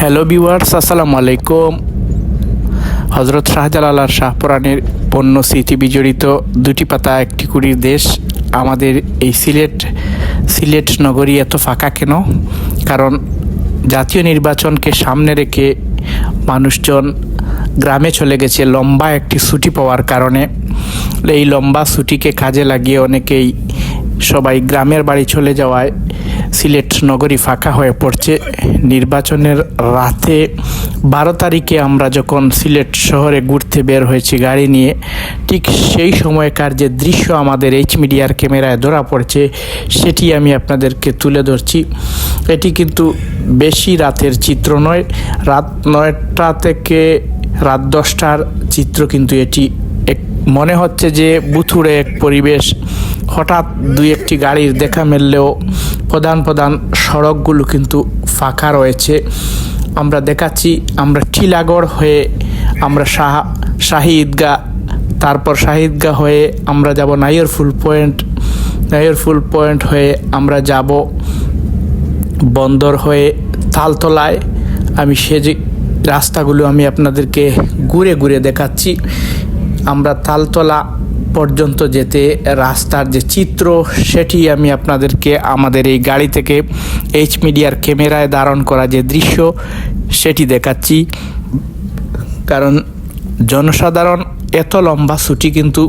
Hello viewers আসসালামু আলাইকুম হজরত শাহজালাল শাহপুরাণের পণ্য স্মৃতি বিজড়িত দুটি পাতা, একটি কুড়ির দেশ। আমাদের এই সিলেট সিলেট নগরী এত ফাঁকা কেন? কারণ জাতীয় নির্বাচনকে সামনে রেখে মানুষজন গ্রামে চলে গেছে লম্বা একটি ছুটি পাওয়ার কারণে। এই লম্বা ছুটিকে কাজে লাগিয়ে অনেকেই সবাই গ্রামের বাড়ি চলে যাওয়ায় সিলেট নগরী ফাঁকা হয়ে পড়ছে। নির্বাচনের রাতে বারো তারিখে আমরা যখন সিলেট শহরে ঘুরতে বের হয়েছি গাড়ি নিয়ে, ঠিক সেই সময়কার যে দৃশ্য আমাদের এইচ মিডিয়ার ক্যামেরায় ধরা পড়ছে, সেটি আমি আপনাদেরকে তুলে ধরছি। এটি কিন্তু বেশি রাতের চিত্র নয়, রাত নয়টা থেকে রাত দশটার চিত্র কিন্তু এটি। এক, মনে হচ্ছে যে বুথুড়ে এক পরিবেশ হঠাৎ দুই একটি গাড়ির দেখা মিললেও প্রধান প্রধান সড়কগুলো কিন্তু ফাঁকা রয়েছে। আমরা দেখাচ্ছি, আমরা টিলাগড় হয়ে আমরা শাহ শাহী ঈদগাহ তারপর শাহী ঈদগাহ হয়ে আমরা যাব নাইয়রফুল পয়েন্ট। নাইয়রফুল পয়েন্ট হয়ে আমরা যাব বন্দর হয়ে তালতলায়। আমি সে যে রাস্তাগুলো আমি আপনাদেরকে ঘুরে ঘুরে দেখাচ্ছি। আমরা তালতলা পর্যন্ত যেতে রাস্তার যে চিত্র, সেটি আমি আপনাদেরকে আমাদের এই গাড়ি থেকে এইচ মিডিয়ার ক্যামেরায় ধারণ করা যে দৃশ্য, সেটি দেখাচ্ছি। কারণ জনসাধারণ এত লম্বা ছুটি কিন্তু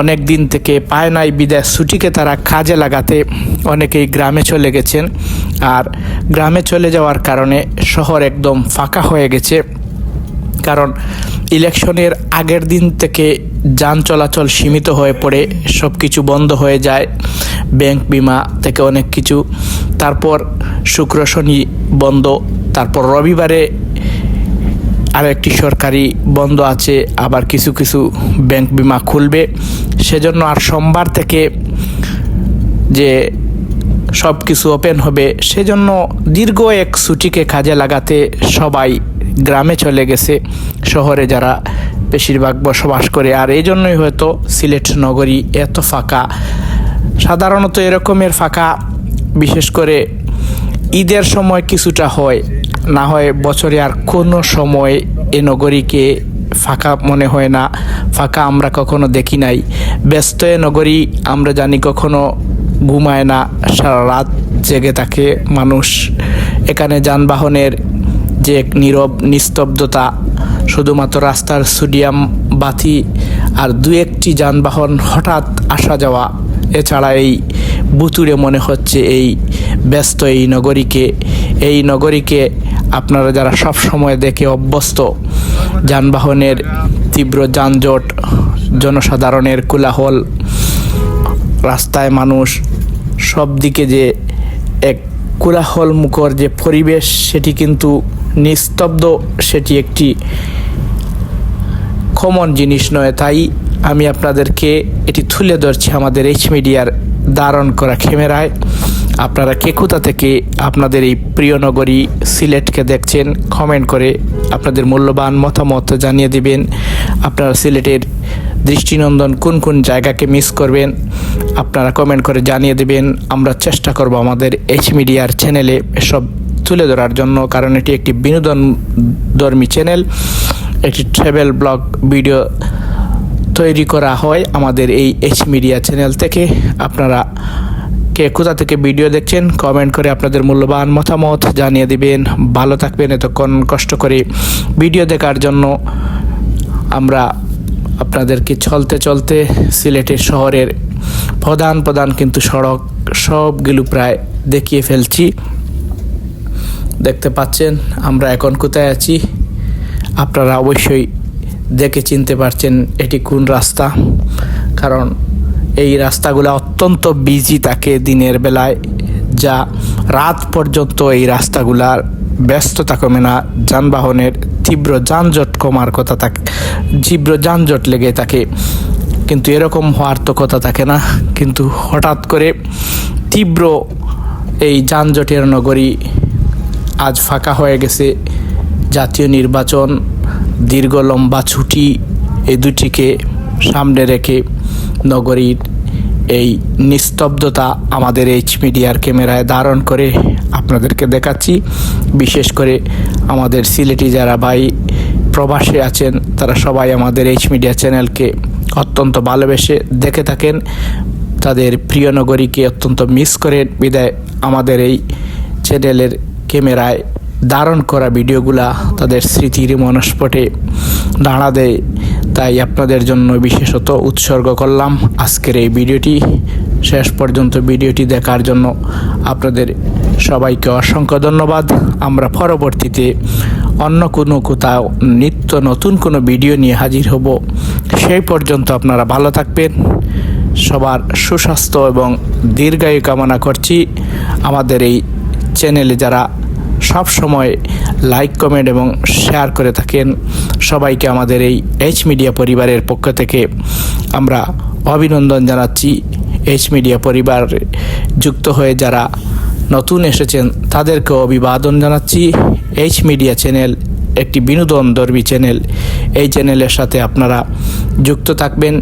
অনেক দিন থেকে পায় নাই বিদায় ছুটিকে তারা কাজে লাগাতে। অনেকেই গ্রামে চলে গেছেন আর গ্রামে চলে যাওয়ার কারণে শহর একদম ফাঁকা হয়ে গেছে। কারণ ইলেকশনের আগের দিন থেকে যান চলাচল সীমিত হয়ে পড়ে সব কিছু বন্ধ হয়ে যায়, ব্যাংক বিমা থেকে অনেক কিছু। তারপর শুক্র শনি বন্ধ, তারপর রবিবারে আরও একটি সরকারি বন্ধ আছে, আবার কিছু কিছু ব্যাংক বিমা খুলবে। সেজন্য আর সোমবার থেকে যে সব কিছু ওপেন হবে, সেজন্য দীর্ঘ এক ছুটিকে কাজে লাগাতে সবাই গ্রামে চলে গেছে, শহরে যারা বেশিরভাগ বসবাস করে। আর এই জন্যই হয়তো সিলেট নগরী এত ফাঁকা। সাধারণত এরকমের ফাঁকা, বিশেষ করে ঈদের সময় কিছুটা হয়। না হয় বছরে আর কোনো সময় এ নগরীকে ফাঁকা মনে হয় না। ফাঁকা আমরা কখনো দেখি নাই। ব্যস্ত এ নগরী আমরা জানি কখনো ঘুমায় না। সারা রাত জেগে থাকে মানুষ। এখানে যানবাহনের যে এক নীরব নিস্তব্ধতা শুধুমাত্র রাস্তার সোডিয়াম বাতি আর দু একটি যানবাহন হঠাৎ আসা যাওয়া, এছাড়া এই বুতুরে মনে হচ্ছে এই ব্যস্ত এই নগরীকে। এই নগরীকে আপনারা যারা সব সময় দেখে অভ্যস্ত, যানবাহনের তীব্র যানজট, জনসাধারণের কোলাহল, রাস্তায় মানুষ সব দিকে যে এক কোলাহল মুখর যে পরিবেশ, সেটি কিন্তু নিস্তব্ধ, সেটি একটি কমন জিনিস নয়। তাই আমি আপনাদেরকে এটি তুলে ধরছি আমাদের এইচ মিডিয়ার ধারণ করা ক্যামেরায়। আপনারা কে থেকে আপনাদের এই প্রিয় নগরী সিলেটকে দেখছেন কমেন্ট করে আপনাদের মূল্যবান মতামত জানিয়ে দিবেন। আপনারা সিলেটের দৃষ্টিনন্দন কোন কোন জায়গাকে মিস করবেন, আপনারা কমেন্ট করে জানিয়ে দেবেন। আমরা চেষ্টা করব আমাদের এইচ মিডিয়ার চ্যানেলে এসব তুলে ধরার জন্য, কারণ এটি একটি বিনোদন ধর্মী চ্যানেল একটি ট্রাভেল ব্লগ ভিডিও তৈরি করা হয় আমাদের এই এইচ মিডিয়া চ্যানেল থেকে। আপনারা কে কোথা থেকে ভিডিও দেখছেন কমেন্ট করে আপনাদের মূল্যবান মতামত জানিয়ে দিবেন। ভালো থাকবেন, এতক্ষণ কষ্ট করে ভিডিও দেখার জন্য আমরা আপনাদেরকে চলতে চলতে সিলেটের শহরের প্রধান প্রধান কিন্তু সড়ক সবগুলো প্রায় দেখিয়ে ফেলছি। দেখতে পাচ্ছেন, আমরা এখন কোথায় আছি? আপনারা অবশ্যই দেখে চিনতে পারছেন এটি কোন রাস্তা। কারণ এই রাস্তাগুলো অত্যন্ত বিজি থাকে দিনের বেলায়, যা রাত পর্যন্ত এই রাস্তাগুলার ব্যস্ততা কমে না, যানবাহনের তীব্র যানজট কমার কথা থাকে, তীব্র যানজট লেগে থাকে। কিন্তু এরকম হওয়ার তো কথা থাকে না। কিন্তু হঠাৎ করে তীব্র এই যানজটের নগরী আজ ফাঁকা হয়ে গেছে। জাতীয় নির্বাচন, দীর্ঘ লম্বা ছুটি এই দুটিকে সামনে রেখে নগরীর এই নিস্তব্ধতা আমাদের এইচ মিডিয়ার ক্যামেরায় ধারণ করে আপনাদেরকে দেখাচ্ছি। বিশেষ করে আমাদের সিলেটি যারা ভাই প্রবাসে আছেন, তারা সবাই আমাদের এইচ মিডিয়া চ্যানেলকে অত্যন্ত ভালোবেসে দেখে থাকেন। তাদের প্রিয় নগরীকে অত্যন্ত মিস করেন। বিদায়, আমাদের এই চ্যানেলের ক্যামেরায় ধারণ করা ভিডিওগুলা তাদের স্মৃতির মনস্পটে দাঁড়া দেয়। তাই আপনাদের জন্য বিশেষত উৎসর্গ করলাম আজকের এই ভিডিওটি। শেষ পর্যন্ত ভিডিওটি দেখার জন্য আপনাদের সবাইকে অসংখ্য ধন্যবাদ। আমরা পরবর্তীতে অন্য কোনো কোথাও নিত্য নতুন কোনো ভিডিও নিয়ে হাজির হব। সেই পর্যন্ত আপনারা ভালো থাকবেন। সবার সুস্বাস্থ্য এবং দীর্ঘায়ু কামনা করছি। আমাদের এই চ্যানেলে যারা সব সময় লাইক কমেন্ট এবং শেয়ার করে থাকেন। সবাইকে আমাদের এই এইচ মিডিয়া পরিবারের পক্ষ থেকে আমরা অভিনন্দন জানাচ্ছি। এইচ মিডিয়া পরিবার যুক্ত হয়ে যারা নতুন এসেছেন তাদেরকে অভিবাদন জানাচ্ছি। এইচ মিডিয়া চ্যানেল একটি বিনোদন দর্বী চ্যানেল এই চ্যানেলের সাথে আপনারা যুক্ত থাকবেন,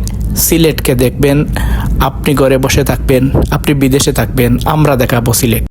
সিলেটকে দেখবেন, আপনি ঘরে বসে থাকবেন, আপনি বিদেশে থাকবেন, আমরা দেখাবো সিলেট।